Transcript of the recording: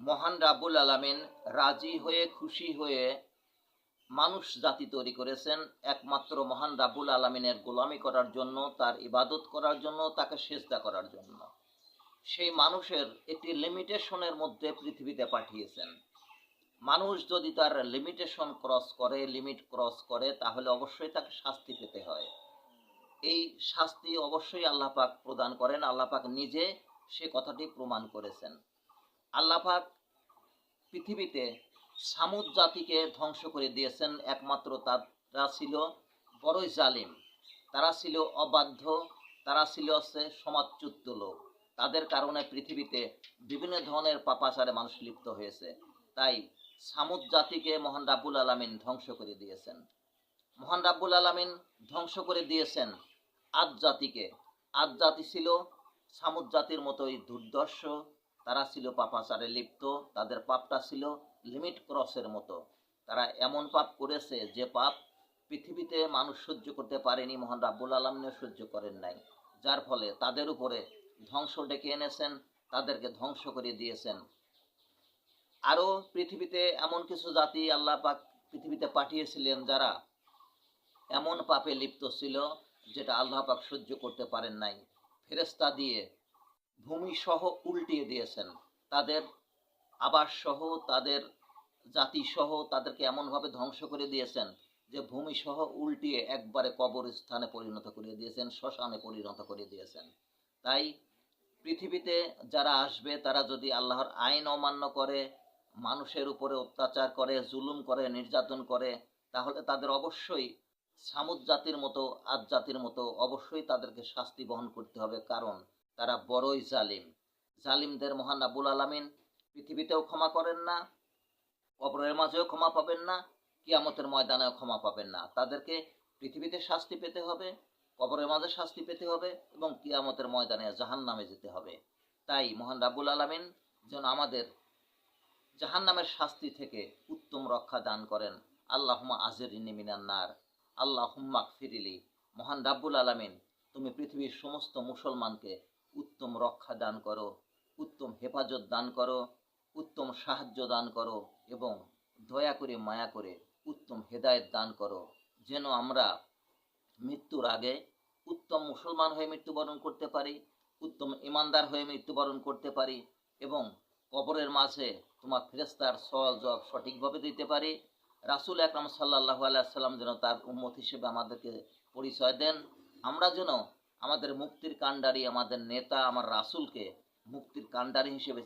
মহান রাব্বুল আলামিন রাজি হয়ে, খুশি হয়ে মানুষ জাতি তৈরি করেছেন। একমাত্র মহান রাব্বুল আলামিনের গোলামি করার জন্য, তার ইবাদত করার জন্য, তাকে সেজদা করার জন্য। সেই মানুষের একটি লিমিটেশনের মধ্যে পৃথিবীতে পাঠিয়েছেন। মানুষ যদি তার লিমিটেশন ক্রস করে, লিমিট ক্রস করে, তাহলে অবশ্যই তাকে শাস্তি পেতে হয়। এই শাস্তি অবশ্যই আল্লাহ পাক প্রদান করেন। আল্লাহ পাক নিজে সে কথাটি প্রমাণ করেছেন। আল্লাহ পাক পৃথিবীতে সামুদ জাতিকে ধ্বংস করে দিয়েছেন একমাত্র তারা ছিল বড়ই জালিম। তারা ছিল অবাধ্য, তারা ছিল হচ্ছে সমাজচ্যুত লোক। তাদের কারণে পৃথিবীতে বিভিন্ন ধরনের পাপাচারে মানুষ লিপ্ত হয়েছে। তাই সামুদ জাতিকে মহান রাব্বুল আলামিন ধ্বংস করে দিয়েছেন। মহান রাব্বুল আলামিন ধ্বংস করে দিয়েছেন আদ জাতিকে। আদ জাতি ছিল সামুদ জাতির মতোই দুর্দর্শ তারা ছিল পাপাচারে লিপ্ত, তাদের পাপটা ছিল লিমিট ক্রসের মতো। তারা এমন পাপ করেছে যে পাপ পৃথিবীতে মানুষ সহ্য করতে পারেনি, মহান রাব্বুল আলমিনও সহ্য করেন নাই। যার ফলে তাদের উপরে ধ্বংস ডেকে এনেছেন, তাদেরকে ধ্বংস করে দিয়েছেন। আরও পৃথিবীতে এমন কিছু জাতি আল্লাহ পাক পৃথিবীতে পাঠিয়েছিলেন যারা এমন পাপে লিপ্ত ছিল যেটা আল্লাহ পাক সহ্য করতে পারেন নাই। ফেরেস্তা দিয়ে ভূমি সহ উল্টিয়ে দিয়েছেন। তাদের আবাস সহ তাদের জাতি সহ তাদেরকে এমনভাবে ধ্বংস করে দিয়েছেন যে ভূমি সহ উল্টিয়ে একবারে কবরস্থানে পরিণত করে দিয়েছেন, শ্মশানে পরিণত করে দিয়েছেন। তাই পৃথিবীতে যারা আসবে, তারা যদি আল্লাহর আইন অমান্য করে, মানুষের উপরে অত্যাচার করে, জুলুম করে, নির্যাতন করে, তাহলে তাদের অবশ্যই সামুদ জাতির মতো আজ জাতির মতো অবশ্যই তাদেরকে শাস্তি বহন করতে হবে। কারণ তারা বড়ই জালিম। জালিমদের মহান আবুল আলামিন পৃথিবীতেও ক্ষমা করেন না, কবরের মাঝেও ক্ষমা পাবেন না, কিয়ামতের ময়দানেও ক্ষমা পাবেন না। তাদেরকে পৃথিবীতে শাস্তি পেতে হবে, কবরের মাঝে শাস্তি পেতে হবে এবং কিয়ামতের ময়দানে জাহান নামে যেতে হবে। তাই মহান রাবুল আলামিন যেন আমাদের জাহান নামের শাস্তি থেকে উত্তম রক্ষা দান করেন। আল্লাহুমা আজের মিনান্নার আল্লাহ হুম্মাক ফিরিলি মহান রাব্বুল আলামিন, তুমি পৃথিবীর সমস্ত মুসলমানকে উত্তম রক্ষা দান করো, উত্তম হেফাজত দান করো, উত্তম সাহায্য দান করো এবং দয়া করে মায়া করে উত্তম হেদায়েত দান করো। যেন আমরা মৃত্যুর আগে উত্তম মুসলমান হয়ে মৃত্যুবরণ করতে পারি, উত্তম ইমানদার হয়ে মৃত্যুবরণ করতে পারি এবং কবরের মাঝে তোমার ফেরেস্তার সহযোগ সঠিকভাবে দিতে পারি। রাসুল আকরাম সাল্লাহ আলাইসাল্লাম যেন তার উম্মত হিসেবে আমাদেরকে পরিচয় দেন। আমরা যেন আমাদের মুক্তির কাণ্ডারি আমাদের নেতা আমার রাসুলকে মুক্তির কাণ্ডারি হিসেবে